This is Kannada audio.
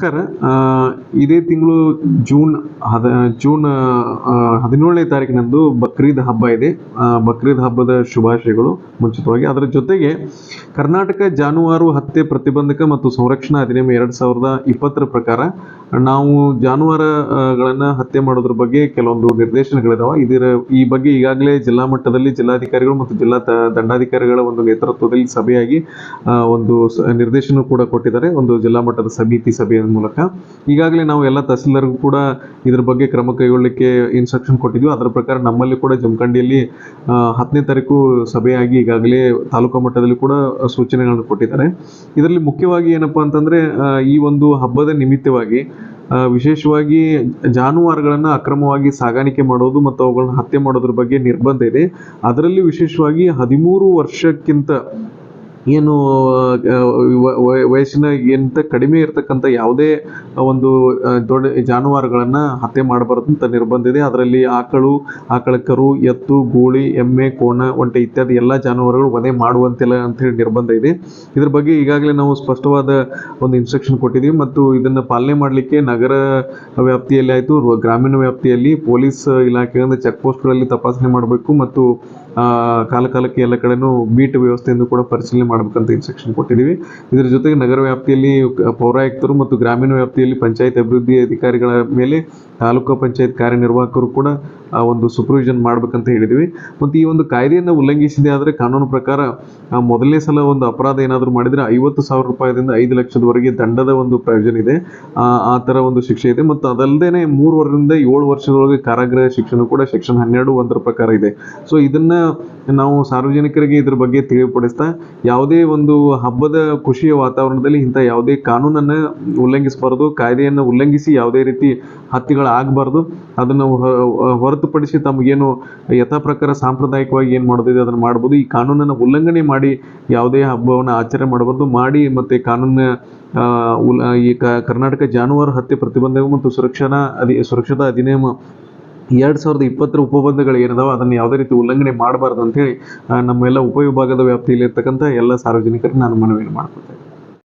ನಮಸ್ಕಾರ. ಇದೇ ತಿಂಗಳು ಜೂನ್ ಹದ, ಜೂನ್ ಹದಿನೇಳನೇ ತಾರೀಕಿನಂದು ಬಕ್ರೀದ್ ಹಬ್ಬ ಇದೆ. ಬಕ್ರೀದ್ ಹಬ್ಬದ ಶುಭಾಶಯಗಳು ಮುಂಚಿತವಾಗಿ. ಅದರ ಜೊತೆಗೆ ಕರ್ನಾಟಕ ಜಾನುವಾರು ಹತ್ಯೆ ಪ್ರತಿಬಂಧಕ ಮತ್ತು ಸಂರಕ್ಷಣಾ ಅಧಿನಿಯಮ ಎರಡು ಸಾವಿರದ ಇಪ್ಪತ್ತರ ಪ್ರಕಾರ ನಾವು ಜಾನುವಾರುಗಳನ್ನು ಹತ್ಯೆ ಮಾಡೋದ್ರ ಬಗ್ಗೆ ಕೆಲವೊಂದು ನಿರ್ದೇಶನಗಳಿದಾವೆ. ಇದರ, ಈ ಬಗ್ಗೆ ಈಗಾಗಲೇ ಜಿಲ್ಲಾ ಮಟ್ಟದಲ್ಲಿ ಜಿಲ್ಲಾಧಿಕಾರಿಗಳು ಮತ್ತು ಜಿಲ್ಲಾ ದಂಡಾಧಿಕಾರಿಗಳ ಒಂದು ನೇತೃತ್ವದಲ್ಲಿ ಸಭೆಯಾಗಿ ಒಂದು ನಿರ್ದೇಶನ ಕೂಡ ಕೊಟ್ಟಿದ್ದಾರೆ. ಒಂದು ಜಿಲ್ಲಾ ಮಟ್ಟದ ಸಮಿತಿ ಸಭೆಯ ಮೂಲಕ ಈಗಾಗಲೇ ನಾವು ಎಲ್ಲ ತಹಸೀಲ್ದಾರ್ಗೂ ಕೂಡ ಇದ್ರ ಬಗ್ಗೆ ಕ್ರಮ ಕೈಗೊಳ್ಳಲಿಕ್ಕೆ ಇನ್ಸ್ಟ್ರಕ್ಷನ್ ಕೊಟ್ಟಿದ್ವಿ. ಅದರ ಪ್ರಕಾರ ನಮ್ಮಲ್ಲಿ ಕೂಡ ಜಮಖಂಡಿಯಲ್ಲಿ ಹತ್ತನೇ ತಾರೀಕು ಸಭೆಯಾಗಿ ಈಗಾಗಲೇ ತಾಲೂಕು ಮಟ್ಟದಲ್ಲಿ ಕೂಡ ಸೂಚನೆಗಳನ್ನು ಕೊಟ್ಟಿದ್ದಾರೆ. ಇದರಲ್ಲಿ ಮುಖ್ಯವಾಗಿ ಏನಪ್ಪಾ ಅಂತಂದ್ರೆ ಈ ಒಂದು ಹಬ್ಬದ ನಿಮಿತ್ತವಾಗಿ ವಿಶೇಷವಾಗಿ ಜಾನುವಾರುಗಳನ್ನು ಅಕ್ರಮವಾಗಿ ಸಾಗಾಣಿಕೆ ಮಾಡೋದು ಮತ್ತು ಅವುಗಳನ್ನು ಹತ್ಯೆ ಮಾಡೋದ್ರ ಬಗ್ಗೆ ನಿರ್ಬಂಧ ಇದೆ. ಅದರಲ್ಲಿ ವಿಶೇಷವಾಗಿ ಹದಿಮೂರು ವರ್ಷಕ್ಕಿಂತ ಏನು ವಯಸ್ಸಿನಗಿಂತ ಕಡಿಮೆ ಇರತಕ್ಕಂಥ ಯಾವುದೇ ಒಂದು ದೊಡ್ಡ ಜಾನುವಾರುಗಳನ್ನು ಹತ್ಯೆ ಮಾಡಬಾರದು ಅಂತ ನಿರ್ಬಂಧ ಇದೆ ಅದರಲ್ಲಿ ಆಕಳು, ಆಕಳ ಕರು, ಎತ್ತು, ಗೂಳಿ, ಎಮ್ಮೆ, ಕೋಣ, ಒಂಟೆ ಇತ್ಯಾದಿ ಎಲ್ಲ ಜಾನುವಾರುಗಳು ವಧೆ ಮಾಡುವಂತಿಲ್ಲ ಅಂತ ಹೇಳಿ ನಿರ್ಬಂಧ ಇದೆ. ಇದ್ರ ಬಗ್ಗೆ ಈಗಾಗಲೇ ನಾವು ಸ್ಪಷ್ಟವಾದ ಒಂದು ಇನ್ಸ್ಟ್ರಕ್ಷನ್ ಕೊಟ್ಟಿದ್ದೀವಿ. ಮತ್ತು ಇದನ್ನು ಪಾಲನೆ ಮಾಡಲಿಕ್ಕೆ ನಗರ ವ್ಯಾಪ್ತಿಯಲ್ಲಿ ಆಯಿತು ಗ್ರಾಮೀಣ ವ್ಯಾಪ್ತಿಯಲ್ಲಿ ಪೊಲೀಸ್ ಇಲಾಖೆಯಿಂದ ಚೆಕ್ ಪೋಸ್ಟ್ಗಳಲ್ಲಿ ತಪಾಸಣೆ ಮಾಡಬೇಕು. ಮತ್ತು ಕಾಲ ಕಾಲಕ್ಕೆ ಎಲ್ಲ ಕಡೆನೂ ಬೀಟ್ ವ್ಯವಸ್ಥೆಯನ್ನು ಕೂಡ ಪರಿಶೀಲನೆ ಮಾಡಬೇಕಂತ ಇನ್ಸ್ಟ್ರಕ್ಷನ್ ಕೊಟ್ಟಿದ್ದೀವಿ. ಇದರ ಜೊತೆಗೆ ನಗರ ವ್ಯಾಪ್ತಿಯಲ್ಲಿ ಪೌರಾಯುಕ್ತರು ಮತ್ತು ಗ್ರಾಮೀಣ ವ್ಯಾಪ್ತಿಯಲ್ಲಿ ಪಂಚಾಯತ್ ಅಭಿವೃದ್ಧಿ ಅಧಿಕಾರಿಗಳ ಮೇಲೆ ತಾಲೂಕು ಪಂಚಾಯತ್ ಕಾರ್ಯನಿರ್ವಾಹಕರು ಕೂಡ ಆ ಒಂದು ಸೂಪರ್ವಿಷನ್ ಮಾಡ್ಬೇಕಂತ ಹೇಳಿದ್ವಿ ಮತ್ತು ಈ ಒಂದು ಕಾಯ್ದೆಯನ್ನು ಉಲ್ಲಂಘಿಸಿದೆ ಆದರೆ ಕಾನೂನು ಪ್ರಕಾರ ಮೊದಲನೇ ಸಲ ಒಂದು ಅಪರಾಧ ಏನಾದರೂ ಮಾಡಿದರೆ ಐವತ್ತು ಸಾವಿರ ರೂಪಾಯಿದಿಂದ ಐದು ಲಕ್ಷದವರೆಗೆ ದಂಡದ ಒಂದು ಪ್ರಯೋಜನ ಇದೆ. ಆ ಥರ ಒಂದು ಶಿಕ್ಷೆ ಇದೆ. ಮತ್ತು ಅದಲ್ಲದೆ ಮೂರು ವರ್ಷದಿಂದ ಏಳು ವರ್ಷದೊಳಗೆ ಕಾರಾಗೃಹ ಶಿಕ್ಷಣ ಕೂಡ ಸೆಕ್ಷನ್ ಹನ್ನೆರಡು ಒಂದರ ಪ್ರಕಾರ ಇದೆ. ಸೊ ಇದನ್ನ ನಾವು ಸಾರ್ವಜನಿಕರಿಗೆ ಇದ್ರ ಬಗ್ಗೆ ತಿಳಿಪಡಿಸ್ತಾ ಯಾವುದೇ ಒಂದು ಹಬ್ಬದ ಖುಷಿಯ ವಾತಾವರಣದಲ್ಲಿ ಇಂಥ ಯಾವುದೇ ಕಾನೂನನ್ನು ಉಲ್ಲಂಘಿಸಬಾರ್ದು, ಕಾಯ್ದೆಯನ್ನು ಉಲ್ಲಂಘಿಸಿ ಯಾವುದೇ ರೀತಿ ಹತ್ಯೆಗಳಾಗಬಾರ್ದು. ಅದನ್ನು ಹೊರತುಪಡಿಸಿ ತಮಗೇನು ಯಥಾ ಪ್ರಕಾರ ಸಾಂಪ್ರದಾಯಿಕವಾಗಿ ಏನು ಮಾಡೋದಿದೆ ಅದನ್ನು ಮಾಡ್ಬೋದು. ಈ ಕಾನೂನನ್ನು ಉಲ್ಲಂಘನೆ ಮಾಡಿ ಯಾವುದೇ ಹಬ್ಬವನ್ನು ಆಚರಣೆ ಮಾಡಬಾರ್ದು. ಮಾಡಿ ಮತ್ತು ಕಾನೂನಿನ ಈ ಕರ್ನಾಟಕ ಜಾನುವಾರು ಹತ್ಯೆ ಪ್ರತಿಬಂಧಕ ಮತ್ತು ಸುರಕ್ಷಣಾ ಅಧಿ, ಸುರಕ್ಷತಾ ಅಧಿನಿಯಮ ಎರಡು ಸಾವಿರದ ಇಪ್ಪತ್ತರ ಉಪಬಂಧಗಳು ಏನಿದಾವೆ ಅದನ್ನು ಯಾವುದೇ ರೀತಿ ಉಲ್ಲಂಘನೆ ಮಾಡಬಾರ್ದು ಅಂತೇಳಿ ನಮ್ಮೆಲ್ಲ ಉಪವಿಭಾಗದ ವ್ಯಾಪ್ತಿಯಲ್ಲಿ ಇರ್ತಕ್ಕಂಥ ಎಲ್ಲ ಸಾರ್ವಜನಿಕರಿಗೆ ನಾನು ಮನವಿಯನ್ನು ಮಾಡ್ಕೊತೇನೆ